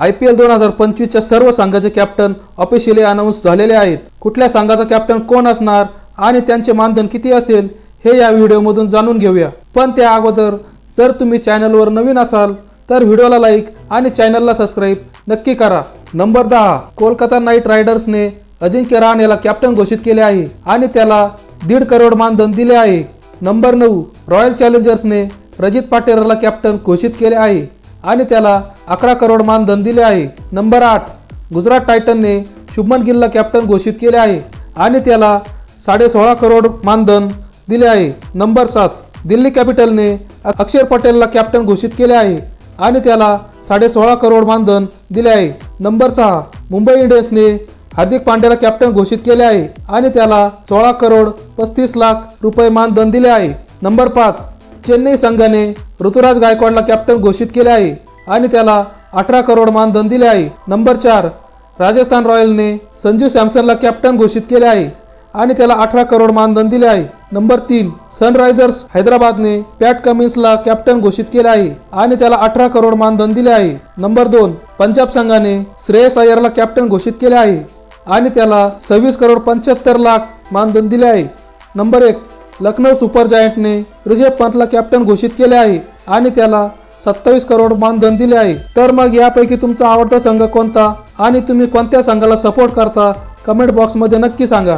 I P L दोन हजार पंचवीसच्या सर्व संघाचे कॅप्टन ऑफिशियली अनाऊन्स झालेले आहेत. कुठल्या संघाचा कॅप्टन कोण असणार आणि त्यांचे मानधन किती असेल हे या व्हिडिओमधून जाणून घेऊया. पण त्या अगोदर जर तुम्ही चॅनलवर नवीन असाल तर व्हिडिओला लाईक आणि चॅनलला सबस्क्राईब नक्की करा. नंबर दहा कोलकाता नाईट रायडर्सने अजिंक्य रहाणेला कॅप्टन घोषित केले आहे आणि त्याला दीड करोड मानधन दिले आहे. नंबर नऊ रॉयल चॅलेंजर्सने रजित पाटेरला कॅप्टन घोषित केले आहे. आणि त्याला अकरा करोड मानधन दिले आहे. नंबर आठ गुजरात टायटनने शुभमन गिलला कॅप्टन घोषित केले आहे आणि त्याला साडे सोळा करोड मानधन दिले आहे. नंबर सात दिल्ली कॅपिटलने अक्षर पटेलला कॅप्टन घोषित केले आहे आणि त्याला साडे सोळा करोड मानधन दिले आहे. नंबर सहा मुंबई इंडियन्सने हार्दिक पांड्याला कॅप्टन घोषित केले आहे आणि त्याला सोळा करोड पस्तीस लाख रुपये मानधन दिले आहे. नंबर पाच चेन्नई संघाने ऋतुराज गायकवाडला कॅप्टन घोषित केले आहे आणि त्याला अठरा करोड मानधन दिले आहे. नंबर चार राजस्थान रॉयलने संजू सॅमसनला कॅप्टन घोषित केले आहे आणि त्याला अठरा करोड मानधन दिले आहे. नंबर तीन सनरायझर्स हैदराबादने पॅट कमिन्सला कॅप्टन घोषित केले आहे आणि त्याला अठरा करोड मानधन दिले आहे. नंबर दोन पंजाब संघाने श्रेयस अय्यरला कॅप्टन घोषित केले आहे आणि त्याला सव्वीस करोड पंच्याहत्तर लाख मानधन दिले आहे. नंबर एक लखनौ सुपर जायंटने ऋषभ पंतला कॅप्टन घोषित केले आहे आणि त्याला सत्तावीस करोड मानधन दिले आहे. तर मग यापैकी तुमचा आवडता संघ कोणता? आणि तुम्ही कोणत्या संघाला सपोर्ट करता? कमेंट बॉक्समध्ये नक्की सांगा.